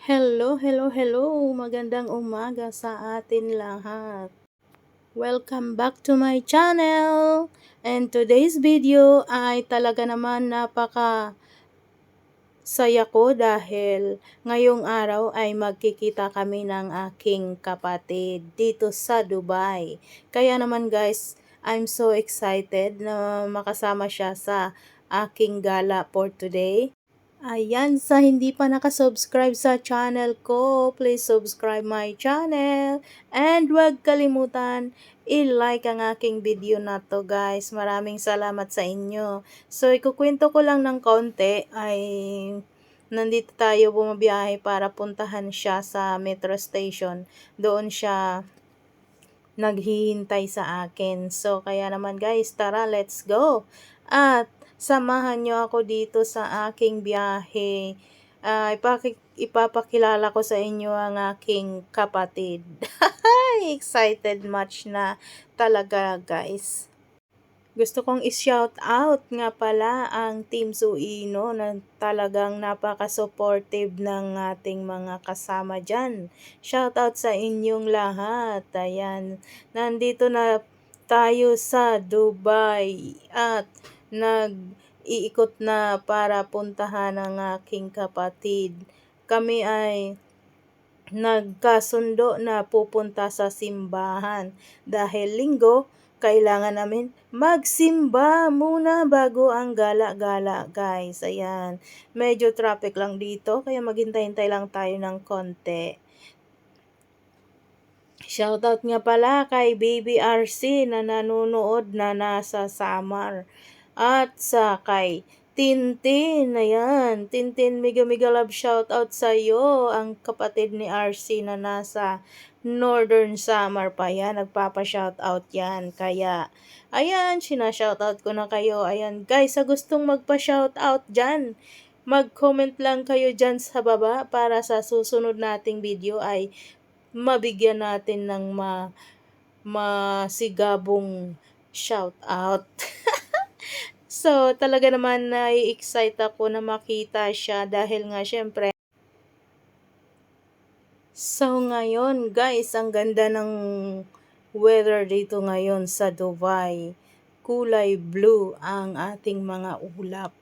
Hello, hello, hello! Magandang umaga sa atin lahat. Welcome back to my channel! And today's video ay talaga naman napaka saya ko dahil ngayong araw ay magkikita kami ng aking kapatid dito sa Dubai. Kaya naman guys, I'm so excited na makasama siya sa aking gala for today. Ayan, sa hindi pa nakasubscribe sa channel ko, please subscribe my channel. And huwag kalimutan, i-like ang aking video na to guys. Maraming salamat sa inyo. So, ikukwento ko lang ng konti ay nandito tayo bumabiyahe para puntahan siya sa metro station. Doon siya naghihintay sa akin. So, kaya naman guys, tara, let's go. At samahan nyo ako dito sa aking biyahe. Uh, ipaki- ipapakilala ko sa inyo ang aking kapatid. Excited much na talaga guys. Gusto kong i-shout out nga pala ang Team Suino na talagang napaka-supportive ng ating mga kasama dyan. Shout out sa inyong lahat. Ayan, nandito na tayo sa Dubai at nag-iikot na para puntahan ang aking kapatid. Kami ay nagkasundo na pupunta sa simbahan dahil linggo kailangan namin magsimba muna bago ang gala-gala guys. Ayan, medyo traffic lang dito kaya maghintay-hintay lang tayo ng konti. Shoutout nga pala kay Baby RC na nanonood na nasa Samar. At sa kay Tintin, ayan. Tintin, mega mega love shout out sa iyo. Ang kapatid ni RC na nasa Northern Summer pa yan. Nagpapa shout out yan. Kaya, ayan, sina-shout out ko na kayo. Ayan, guys, sa gustong magpa shout out dyan, mag-comment lang kayo dyan sa baba para sa susunod nating video ay mabigyan natin ng ma masigabong shout out. So, talaga naman na-excite ako na makita siya dahil nga syempre So, ngayon guys, ang ganda ng weather dito ngayon sa Dubai. Kulay blue ang ating mga ulap.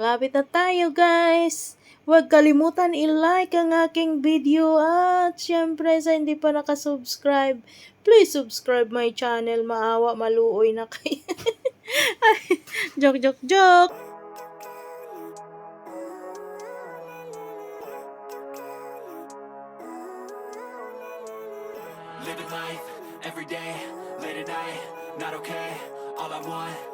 Malapit na tayo guys! Huwag kalimutan i-like ang aking video at syempre sa hindi pa nakasubscribe, please subscribe my channel. Maawa, maluoy na kayo. joke, joke, joke. Living life every day, late at night, not okay. All I want,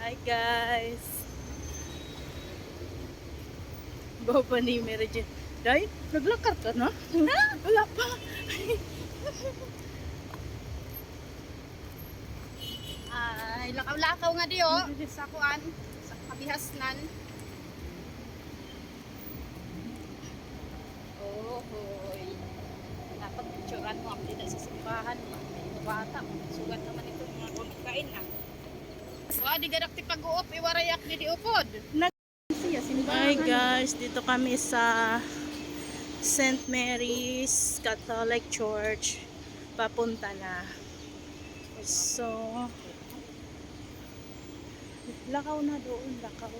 Hi guys. Baba ni Mary Jane. Day, naglakar ka na? Wala pa. Ay, lakaw-lakaw nga di oh. Sa kuan, sa kabihasnan. Oh, hoy. Dapat picturean mo ang dito sa simbahan. May bata, sugat naman mga kumikain na. Wa di gadak ti pag-uop, iwarayak di di upod. Hi guys, dito kami sa St. Mary's Catholic Church. Papunta na. So, lakaw na doon, lakaw.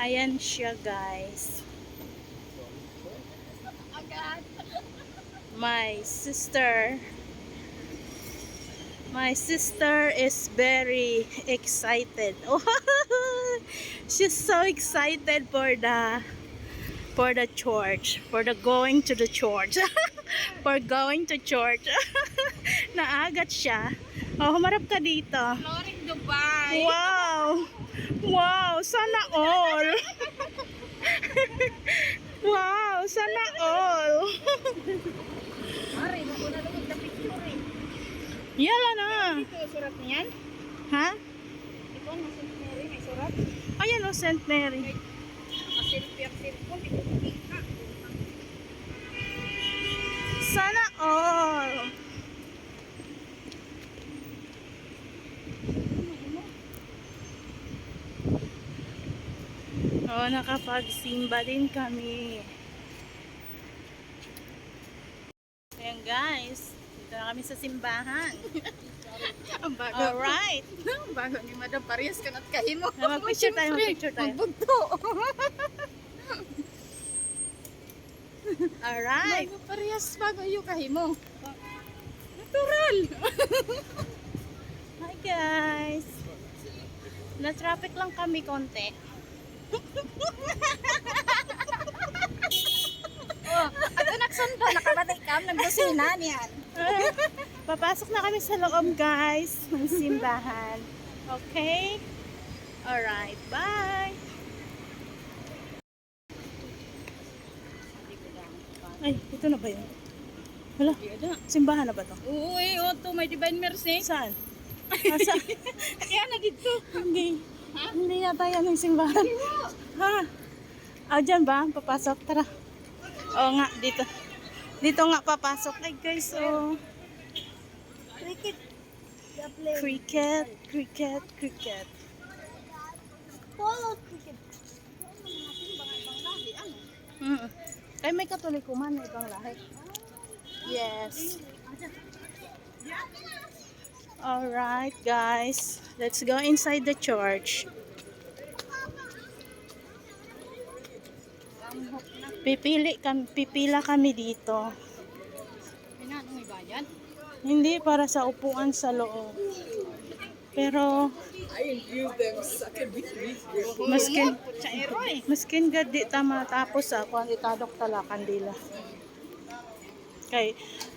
Ayan siya guys. Agad. My sister. My sister is very excited. She's so excited for the for the church, for the going to the church. for going to church. Naagat siya. Oh, humarap ka dito. Flooring Dubai. Wow! Wow, sana all. wow, sana all. Mari, ako na lumod na picture eh. Yala na. Ito, surat niyan. Ha? Ito, nasa Mary, may surat. Ayan o, St. Mary. Nakasilpi ang cellphone, ito kita. Sana all. Oh, nakapagsimba din kami. Ayan guys, dito na kami sa simbahan. Ang bago. Alright. Ang bago ni Madam Parias ka na't kahin mo. Ah, mag-picture tayo, mag-picture tayo. Magbugto. Alright. Madam Parias, bago yung kahin mo. Natural. Hi guys. Na-traffic lang kami konti. oh, ako nagsunda, nakabalik ka, nagbusina niyan. Papasok na kami sa loob guys ng simbahan. Okay? Alright, bye! Ay, ito na ba yun? Wala, simbahan na ba to? Uy, Otto, may divine mercy. Saan? Saan? Kaya na dito. Hindi. Hindi yata yan ang simbahan. Ha? Ah, dyan ba? Papasok? Tara. Oo nga, dito. Dito nga papasok. Ay guys, oh. Cricket. Cricket, cricket, cricket. Polo cricket. Mm. Ay, may katolikuman na ibang lahi. Yes. Alright, guys. Let's go inside the church. Pipili kami, pipila kami dito. Pinatong ibayan? Hindi, para sa upuan sa loob. Pero, maskin, maskin gadi tama tapos sa kuan itadok tala kandila. Kay,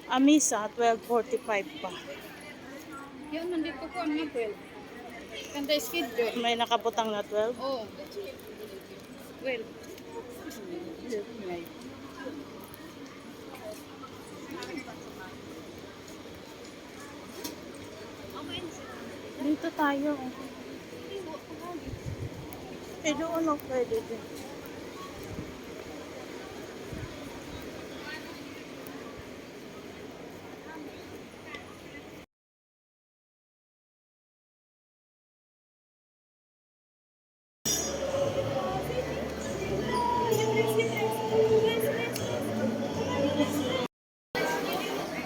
amisa 12.45 pa. Yun, nandito ko ang 12. Kanda skid May nakabutang na 12? Oh. 12. Tayo. Eh, doon ako pwede din.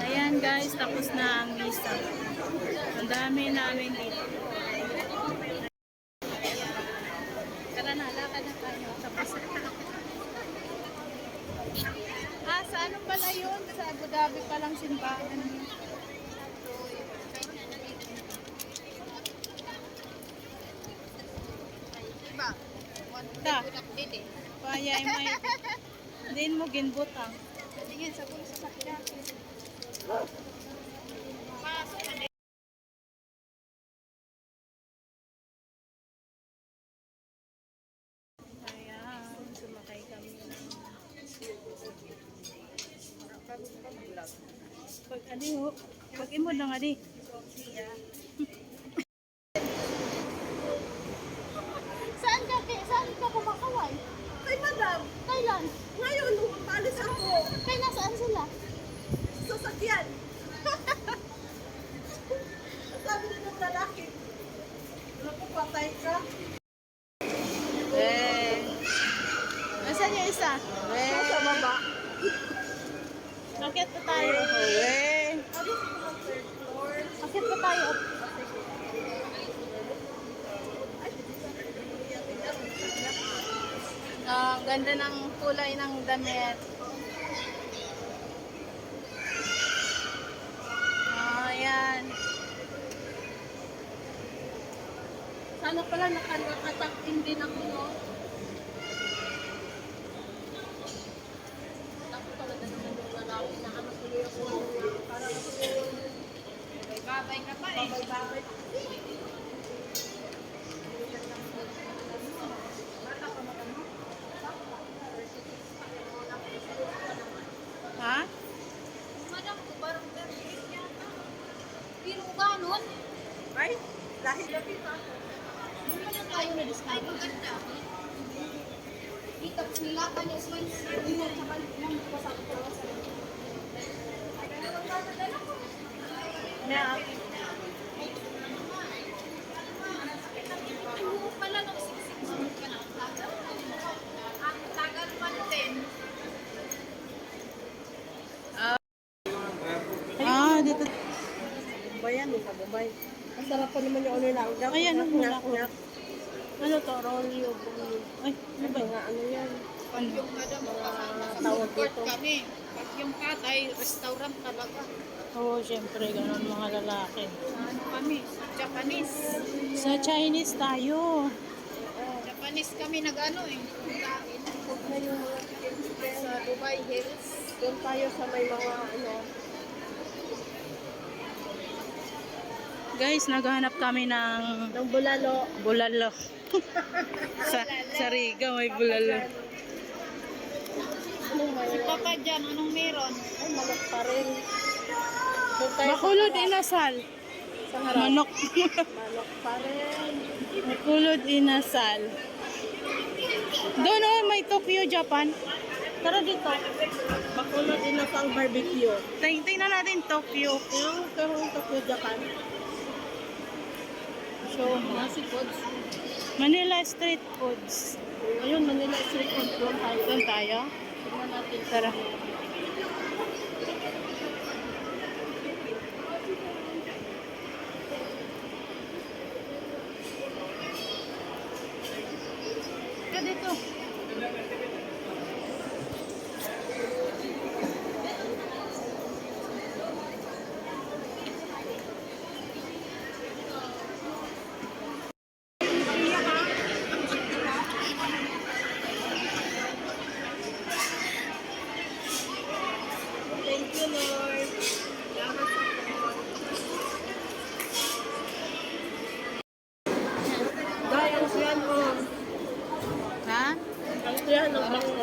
Ayan guys, tapos na ang misa. Ang dami namin dito. Tara na, lakad na tayo. Tapos Ah, sa ano pala yun? Sa Abu Dhabi palang simbahan. Diba? Ta, payay may. Din mo ginbutang. Tingin sa pulo sa sakya. Pag adi ho, pag imo na nga di. Saan ka? Saan ka kumakaway? Kay madam, Kailan? ngayon umalis ako Kay nasaan sila? sa sakyan. Sabi na ng lalaki, naku, patay ka. Eh. Nasaan yung isa? Sa baba. Akit pa tayo. Eh. Akit pa tayo. Ah, ganda ng kulay ng damit. Ah, yan. Sana pala nakatakin din ako, no? Ako pala na naman yung lalaki na ano tuloy ako. Para ako Babay ka pa eh. babay-babay. tayo na discount. Ay, maganda. Dito, sila pa niya swings. Hindi na, tsaka yung kasama ko sa Na, Ano pala nung siksik ka na ang tagal? Ang tagal pa din. Ah, dito. bayan sa Dubai. Masarap pa naman yung ano na. Ay, ano mo na Ngak, ngak. Ano to? Rolio. Bolio. Ay, ano ba? Ano yan. Pag yung madam sa tawag dito. kami. Pag yung katay, restaurant talaga. Oo, syempre, ganun mga lalaki. Ano kami? Japanese. Sa Chinese tayo. Japanese kami nag-ano eh. Mga Sa Dubai Hills. Doon tayo sa may mga ano. Guys, naghahanap kami ng Ng bulalo. bulalo. sa, sa Riga may bulalo. Si Papa dyan, anong meron? Ay, manok pa rin. Sa, inasal. sa harap. Manok. Manok pa rin. Bakulod inasal. Doon oh, may Tokyo, Japan. Tara dito. Bakulod inasal barbecue. Ting- Tingnan natin Tokyo. Yung kahong Tokyo Japan. Show mo. Nasi Foods. Manila Street Foods. Ayun, Manila Street Food. Doon tayo. Doon tayo. para ano,